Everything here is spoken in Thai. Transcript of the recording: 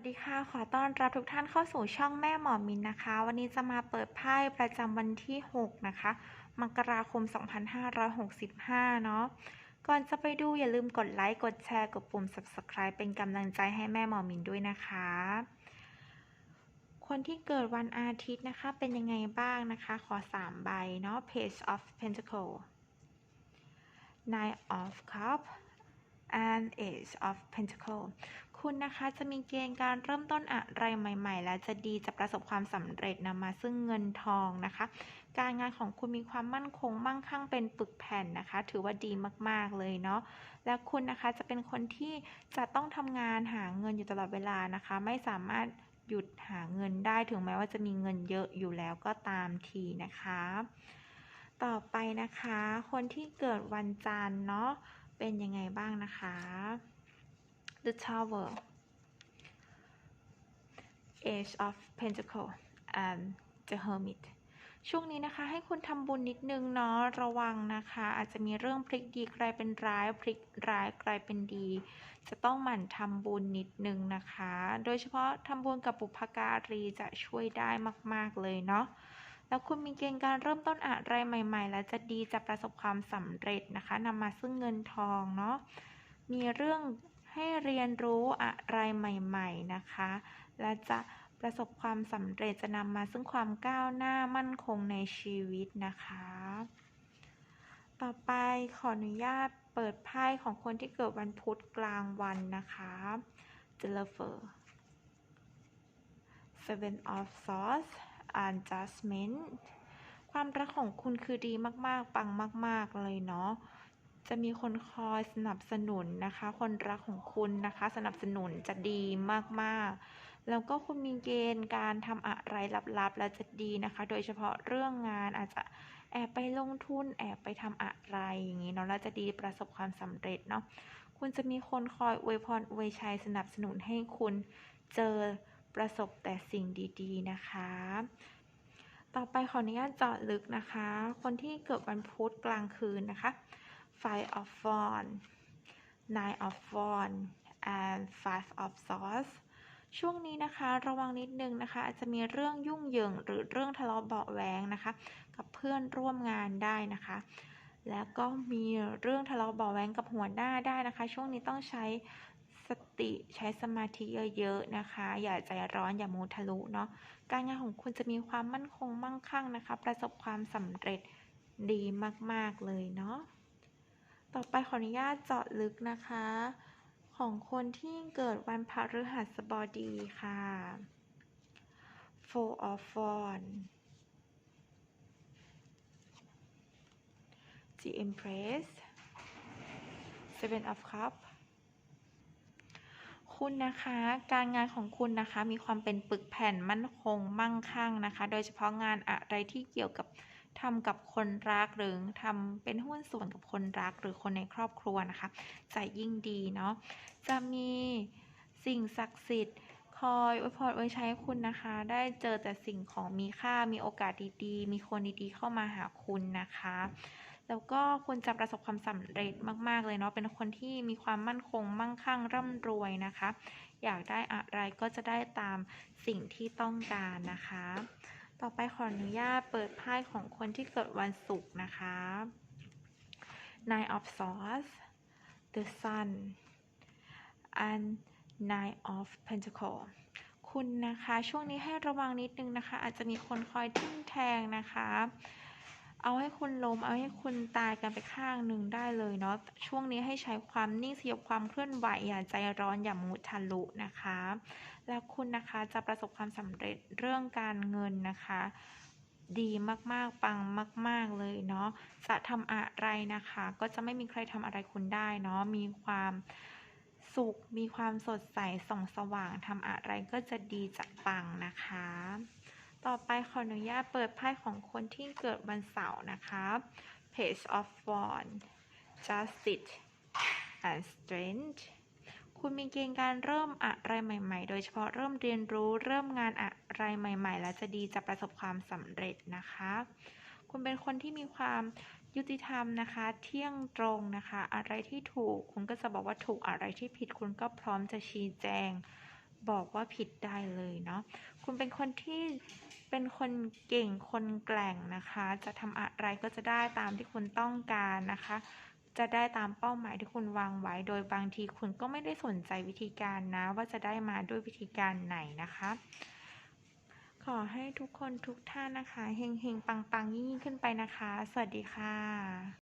วัสดีค่ะ ขอต้อนรับทุกท่านเข้าสู่ช่องแม่หมอมินนะคะ วันนี้จะมาเปิดไพ่ประจำวันที่ 6 นะคะ มกราคม 2565 เนาะ ก่อนจะไปดูอย่าลืมกดไลค์ กดแชร์ กดปุ่ม subscribe เป็นกำลังใจให้แม่หมอมินด้วยนะคะ คนที่เกิดวันอาทิตย์นะคะ เป็นยังไงบ้างนะคะ ขอ 3 ใบเนาะ Page of Pentacle Nine of Cups and Ace of Pentacle คุณนะคะจะมีเกณฑ์การเริ่มต้นอะไรใหม่ ๆ และจะดีจะประสบความสำเร็จนำมาซึ่งเงินทองนะคะ การงานของคุณมีความมั่นคงมั่งคั่งเป็นปึกแผ่นนะคะ ถือว่าดีมากๆเลยเนาะและคุณนะคะจะเป็นคนที่จะต้องทำงานหาเงินอยู่ตลอดเวลานะคะ ไม่สามารถหยุดหาเงินได้ถึงแม้ว่าจะมีเงินเยอะอยู่แล้วก็ตามทีนะคะ ต่อไปนะคะ คนที่เกิดวันจันทร์เนาะ เป็นยังไงบ้างนะคะ The Tower Age of Pentacle and the Hermit ช่วงนี้นะคะให้คุณทำบุญนิดนึงเนาะระวังนะคะ อาจจะมีเรื่องพลิกดีกลายเป็นร้ายพลิกร้ายกลายเป็นดี จะต้องหมั่นทำบุญนิดนึงนะคะ โดยเฉพาะทำบุญกับปุพการีจะช่วยได้มาก ๆเลยเนาะ แล้วคุณมีเกณฑ์การเริ่มต้นอะไรใหม่ ๆ และจะดีจะประสบความสำเร็จนะคะนำมาซึ่งเงินทองเนาะมีเรื่องให้เรียนรู้อะไรใหม่ ๆนะคะ และจะประสบความสำเร็จจะนำมาซึ่งความก้าวหน้ามั่นคงในชีวิตนะคะ ต่อไปขออนุญาตเปิดไพ่ของคนที่เกิดวันพุธกลางวันนะคะ The Lover Seven of Swords and Judgment ความรักของคุณคือดีมากๆ ปังมาก ๆ เลยเนาะ จะมีคนคอยสนับสนุนนะคะ คนรักของคุณนะคะ สนับสนุนจะดีมากๆ แล้วก็คุณมีเกณฑ์การทำอะไรลับๆ แล้วจะดีนะคะ โดยเฉพาะเรื่องงานอาจจะแอบไปลงทุนแอบไปทำอะไรอย่างนี้เนาะแล้วจะดีประสบความสำเร็จเนาะคุณจะมีคนคอยอวยพรอวยชัยสนับสนุนให้คุณเจอ ประสบแต่สิ่งดีๆนะคะ ต่อไปขออนุญาตเจาะลึกนะคะ คนที่เกิดวันพุธกลางคืนนะคะ Five of Wands Nine of Wands and Five of Swords ช่วงนี้นะคะระวังนิดนึงนะคะอาจจะมีเรื่องยุ่งเหยิงหรือเรื่องทะเลาะเบาแหวงนะคะ กับเพื่อนร่วมงานได้นะคะ แล้วก็มีเรื่องทะเลาะเบาแหวงกับหัวหน้าได้นะคะ ช่วงนี้ต้องใช้ สติใช้สมาธิเยอะๆนะคะ อย่าใจร้อนอย่ามูทะลุเนาะการงานของคุณจะมีความมั่นคงมั่งคั่งนะคะ ประสบความสำเร็จดีมากๆเลยเนาะต่อไปขออนุญาตเจาะลึกนะคะ ของคนที่เกิดวันพฤหัสบดีค่ะ Four of Wands The Empress Seven of Cups คุณนะคะ การงานของคุณนะคะ มีความเป็นปึกแผ่นมั่นคง มั่งคั่งนะคะ โดยเฉพาะงานอะไรที่เกี่ยวกับทำกับคนรักหรือทำเป็นหุ้นส่วนกับคนรักหรือคนในครอบครัวนะคะจะยิ่งดีเนาะจะมีสิ่งศักดิ์สิทธิ์คอยอวยพรอวยชัยคุณนะคะ ได้เจอแต่สิ่งของมีค่ามีโอกาสดีๆ มีคนดีๆเข้ามาหาคุณนะคะ แล้วก็คุณจะประสบความสำเร็จมาก ๆ เลยเนาะ เป็นคนที่มีความมั่นคง มั่งคั่ง ร่ำรวยนะคะ อยากได้อะไรก็จะได้ตามสิ่งที่ต้องการนะคะ ต่อไปขออนุญาตเปิดไพ่ของคนที่เกิดวันศุกร์นะคะ Nine of Swords the Sun and Nine of Pentacle คุณนะคะ ช่วงนี้ให้ระวังนิดนึงนะคะ อาจจะมีคนคอยทิ่มแทงนะคะ เอาให้คุณล้มเอาให้คุณตายกันไปข้างหนึ่งได้เลยเนาะช่วงนี้ให้ใช้ความนิ่งสยบความเคลื่อนไหวอย่าใจร้อนอย่ามุทะลุนะคะ แล้วคุณนะคะจะประสบความสำเร็จเรื่องการเงินนะคะดีมากๆ ปังมาก ๆ เลยเนาะ จะทำอะไรนะคะ ก็จะไม่มีใครทำอะไรคุณได้เนาะ มีความสุข มีความสดใส ส่องสว่าง ทำอะไรก็จะดีจะปังนะคะ ต่อไปขออนุญาตเปิดไพ่ของคนที่เกิดวันเสาร์นะคะ Page of Wands Justice and Strength คุณมีเกณฑ์การเริ่มอะไรใหม่ ๆ โดยเฉพาะเริ่มเรียนรู้เริ่มงานอะไรใหม่ ๆ แล้วจะดีจะประสบความสำเร็จนะคะ คุณเป็นคนที่มีความยุติธรรมนะคะ เที่ยงตรงนะคะ อะไรที่ถูกคุณก็จะบอกว่าถูกอะไรที่ผิดคุณก็พร้อมจะชี้แจง บอกว่าผิดได้เลยเนาะคุณเป็นคนที่เป็นคนเก่งคนแกร่งนะคะ จะทำอะไรก็จะได้ตามที่คุณต้องการนะคะ จะได้ตามเป้าหมายที่คุณวางไว้ โดยบางทีคุณก็ไม่ได้สนใจวิธีการนะ ว่าจะได้มาด้วยวิธีการไหนนะคะ ขอให้ทุกคนทุกท่านนะคะเฮงๆปังๆยิ่งขึ้นไปนะคะ สวัสดีค่ะ